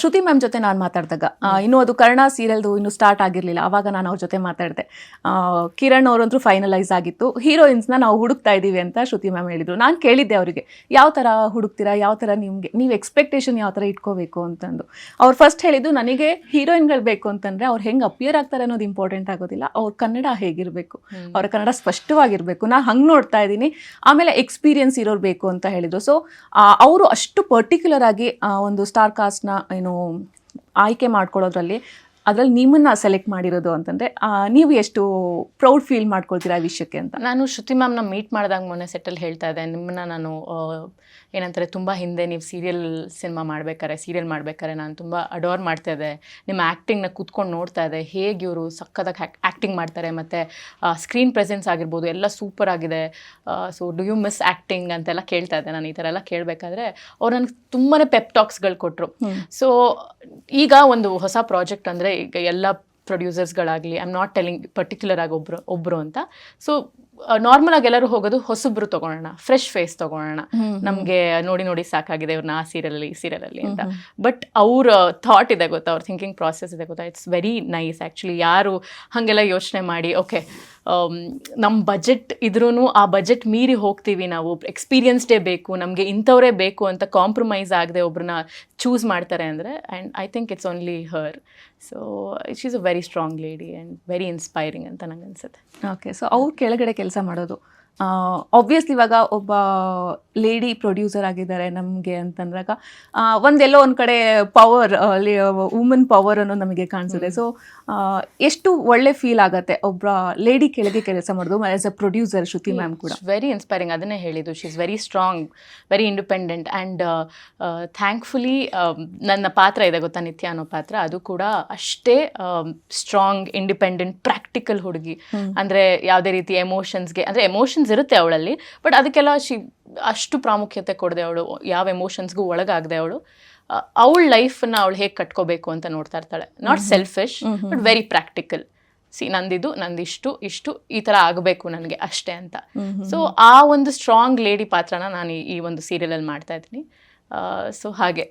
ಶ್ರುತಿ ma'am ಜೊತೆ ನಾನು ಮಾತಾಡಿದಾಗ ಇನ್ನು ಅದು ಕರ್ಣ ಸೀರಿಯಲ್ದು ಇನ್ನು ಸ್ಟಾರ್ಟ್ ಆಗಿರಲಿಲ್ಲ ಅವಾಗ ನಾನು ಅವ್ರ ಜೊತೆ ಮಾತಾಡಿದೆ. ಕಿರಣ್ ಅವರಂತೂ ಫೈನಲೈಸ್ ಆಗಿತ್ತು. ಹೀರೋಯಿನ್ಸ್ನ ನಾವು ಹುಡುಕ್ತಾ ಇದ್ದೀವಿ ಅಂತ ಶ್ರುತಿ ಮ್ಯಾಮ್ ಹೇಳಿದ್ರು. ನಾನು ಕೇಳಿದ್ದೆ ಅವರಿಗೆ ಯಾವ ಥರ ಹುಡುಕ್ತೀರಾ? ಯಾವ ಥರ ನಿಮಗೆ ನೀವು ಎಕ್ಸ್ಪೆಕ್ಟೇಷನ್ ಯಾವ ಥರ ಇಟ್ಕೋಬೇಕು? ಅಂತಂದು. ಅವ್ರು ಫಸ್ಟ್ ಹೇಳಿದ್ದು ನನಗೆ ಹೀರೋಯಿನ್ಗಳು ಬೇಕು ಅಂತಂದರೆ ಅವ್ರು ಹೆಂಗೆ ಅಪಿಯರ್ ಆಗ್ತಾರೆ ಅನ್ನೋದು ಇಂಪಾರ್ಟೆಂಟ್ ಆಗೋದಿಲ್ಲ. ಅವ್ರ ಕನ್ನಡ ಹೇಗಿರಬೇಕು? ಅವರ ಕನ್ನಡ ಸ್ಪಷ್ಟವಾಗಿರಬೇಕು. ನಾನು ಹಂಗೆ ನೋಡ್ತಾ ಇದ್ದೀನಿ ಆಮೇಲೆ ಎಕ್ಸ್ಪೀರಿಯನ್ಸ್ ಇರೋರು ಬೇಕು ಅಂತ ಹೇಳಿದ್ರು. ಸೊ ಅವರು ಅಷ್ಟು ಪರ್ಟಿಕ್ಯುಲರ್ ಆಗಿ ಒಂದು ಸ್ಟಾರ್ ಕಾಸ್ಟ್ನ ಏನು ಆಯ್ಕೆ ಮಾಡ್ಕೊಳ್ಳೋದ್ರಲ್ಲಿ ಅದರಲ್ಲಿ ನಿಮ್ಮನ್ನ ಸೆಲೆಕ್ಟ್ ಮಾಡಿರೋದು ಅಂತಂದ್ರೆ ನೀವು ಎಷ್ಟು ಪ್ರೌಡ್ ಫೀಲ್ ಮಾಡ್ಕೊಳ್ತೀರಾ ಆ ವಿಷಯಕ್ಕೆ ಅಂತ? ನಾನು ಶ್ರುತಿ ಮ್ಯಾಮ್ನ ಮೀಟ್ ಮಾಡಿದಾಗ ಮೊನ್ನೆ ಸೆಟ್ಟಲ್ಲಿ ಹೇಳ್ತಾ ಇದ್ದೆ ನಿಮ್ಮನ್ನ ನಾನು ಏನಂತಾರೆ ತುಂಬ ಹಿಂದೆ ನೀವು ಸೀರಿಯಲ್ ಸಿನಿಮಾ ಮಾಡ್ಬೇಕಾರೆ ಸೀರಿಯಲ್ ಮಾಡ್ಬೇಕಾರೆ ನಾನು ತುಂಬ ಅಡೋರ್ ಮಾಡ್ತಾ ಇದ್ದೆ. ನಿಮ್ಮ ಆ್ಯಕ್ಟಿಂಗ್ನ ಕೂತ್ಕೊಂಡು ನೋಡ್ತಾ ಇದ್ದೆ. ಹೇಗೆ ಇವರು ಸಕ್ಕದಾಗಿ ಆ್ಯಕ್ಟಿಂಗ್ ಮಾಡ್ತಾರೆ ಮತ್ತು ಸ್ಕ್ರೀನ್ ಪ್ರೆಸೆನ್ಸ್ ಆಗಿರ್ಬೋದು ಎಲ್ಲ ಸೂಪರ್ ಆಗಿದೆ. So do you miss acting ಅಂತೆಲ್ಲ ಕೇಳ್ತಾ ಇದ್ದೆ ನಾನು ಈ ಥರ ಎಲ್ಲ ಕೇಳಬೇಕಾದ್ರೆ. ಅವ್ರು ನನಗೆ ತುಂಬಾ ಪೆಪ್ ಟಾಕ್ಸ್ಗಳು ಕೊಟ್ಟರು ಸೊ ಈಗ ಒಂದು ಹೊಸ ಪ್ರಾಜೆಕ್ಟ್ ಅಂದರೆ ಈಗ ಎಲ್ಲ ಪ್ರೊಡ್ಯೂಸರ್ಸ್ಗಳಾಗಲಿ I am not telling particular ಆಗಿ ಒಬ್ರು ಒಬ್ರು ಅಂತ. ಸೊ ನಾರ್ಮಲ್ ಆಗಿ ಎಲ್ಲರೂ ಹೋಗೋದು ಹೊಸಬ್ರು ತಗೊಳ್ಳೋಣ ಫ್ರೆಶ್ ಫೇಸ್ ತಗೊಳ್ಳೋಣ. ನಮಗೆ ನೋಡಿ ನೋಡಿ ಸಾಕಾಗಿದೆ ಇವ್ರನ್ನ ಆ ಸೀರಿಯಲಲ್ಲಿ ಈ ಸೀರಿಯಲಲ್ಲಿ ಅಂತ. ಬಟ್ ಅವ್ರ ಥಾಟ್ ಇದೆ ಗೊತ್ತಾ? ಅವ್ರ ಥಿಂಕಿಂಗ್ ಪ್ರಾಸೆಸ್ ಇದೆ ಗೊತ್ತಾ? ಇಟ್ಸ್ ವೆರಿ ನೈಸ್ ಆ್ಯಕ್ಚುಲಿ ಯಾರು ಹಾಗೆಲ್ಲ ಯೋಚನೆ ಮಾಡಿ ಓಕೆ ನಮ್ಮ ಬಜೆಟ್ ಇದ್ರೂ ಆ ಬಜೆಟ್ ಮೀರಿ ಹೋಗ್ತೀವಿ ನಾವು. ಎಕ್ಸ್ಪೀರಿಯನ್ಸ್ಡೇ ಬೇಕು, ನಮಗೆ ಇಂಥವರೇ ಬೇಕು ಅಂತ ಕಾಂಪ್ರಮೈಸ್ ಆಗದೆ ಒಬ್ರನ್ನ ಚೂಸ್ ಮಾಡ್ತಾರೆ ಅಂದರೆ and I think it's only her so it's is a very strong lady and very inspiring ಅಂತ ನಂಗೆ ಅನಿಸುತ್ತೆ ಓಕೆ ಸೊ ಅವ್ರ ಕೆಳಗಡೆ ಕೆಲಸ ಮಾಡೋದು. ಆಬ್ವಿಯಸ್ಲಿ ಇವಾಗ ಒಬ್ಬ ಲೇಡಿ ಪ್ರೊಡ್ಯೂಸರ್ ಆಗಿದ್ದಾರೆ ನಮಗೆ ಅಂತಂದಾಗ ಒಂದೆಲ್ಲೋ ಒಂದು ಕಡೆ ಪವರ್ ವುಮನ್ ಪವರ್ ಅನ್ನೋ ನಮಗೆ ಕಾಣಿಸುತ್ತೆ. ಸೊ ಎಷ್ಟು ಒಳ್ಳೆ ಫೀಲ್ ಆಗುತ್ತೆ ಒಬ್ಬ ಲೇಡಿ ಕೆಳಗೆ ಕೆಲಸ ಮಾಡೋದು as a producer Shruti ma'am ಕೂಡ? ವೆರಿ ಇನ್ಸ್ಪೈರಿಂಗ್ ಅದನ್ನೇ ಹೇಳಿದ್ದು. She is very strong very independent and thankfully ನನ್ನ ಪಾತ್ರ ಇದೆ ಗೊತ್ತಾ? ನಿತ್ಯ ಅನ್ನೋ ಪಾತ್ರ. ಅದು ಕೂಡ ಅಷ್ಟೇ ಸ್ಟ್ರಾಂಗ್ ಇಂಡಿಪೆಂಡೆಂಟ್ ಪ್ರಾಕ್ಟಿಕಲ್ ಹುಡುಗಿ. ಅಂದರೆ ಯಾವುದೇ ರೀತಿ ಎಮೋಷನ್ಸ್ಗೆ ಅಂದರೆ ಎಮೋಷನ್ಸ್ ಇರುತ್ತೆ ಅವಳಲ್ಲಿ ಬಟ್ ಅದಕ್ಕೆಲ್ಲ ಶಿ ಅಷ್ಟು ಪ್ರಾಮುಖ್ಯತೆ ಕೊಡದೆ ಅವಳು ಯಾವ ಎಮೋಷನ್ಸ್ಗೂ ಒಳಗಾಗದೆ ಅವಳು. ಅವಳ ಲೈಫನ್ನ ಅವಳು ಹೇಗೆ ಕಟ್ಕೋಬೇಕು ಅಂತ ನೋಡ್ತಾ ಇರ್ತಾಳೆ. Not selfish but very practical C ನಂದಿದು ನಂದಿಷ್ಟು ಇಷ್ಟು ಈ ಥರ ಆಗಬೇಕು ನನಗೆ ಅಷ್ಟೇ ಅಂತ. ಸೊ ಆ ಒಂದು ಸ್ಟ್ರಾಂಗ್ ಲೇಡಿ ಪಾತ್ರನ ನಾನು ಈ- ಒಂದು ಸೀರಿಯಲಲ್ಲಿ ಮಾಡ್ತಾ ಇದ್ದೀನಿ. ಸೊ ಹಾಗೆ.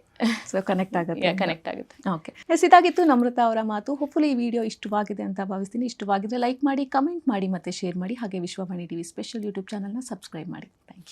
ಸೊ ಕನೆಕ್ಟ್ ಆಗುತ್ತೆ ಕನೆಕ್ಟ್ ಆಗುತ್ತೆ. ಓಕೆ ಎಸ್ ಇದಾಗಿತ್ತು ನಮ್ರತಾ ಅವರ ಮಾತು. ಹೋಪ್ಫುಲಿ ಈ ವಿಡಿಯೋ ಇಷ್ಟವಾಗಿದೆ ಅಂತ ಭಾವಿಸ್ತೀನಿ. ಇಷ್ಟವಾಗಿದ್ರೆ ಲೈಕ್ ಮಾಡಿ ಕಮೆಂಟ್ ಮಾಡಿ ಮತ್ತೆ ಶೇರ್ ಮಾಡಿ. ಹಾಗೆ ವಿಶ್ವವಾಣಿ ಟಿವಿ ಸ್ಪೆಷಲ್ ಯೂಟ್ಯೂಬ್ ಚಾನಲ್ನ ಸಬ್ಸ್ಕ್ರೈಬ್ ಮಾಡಿ. Thank you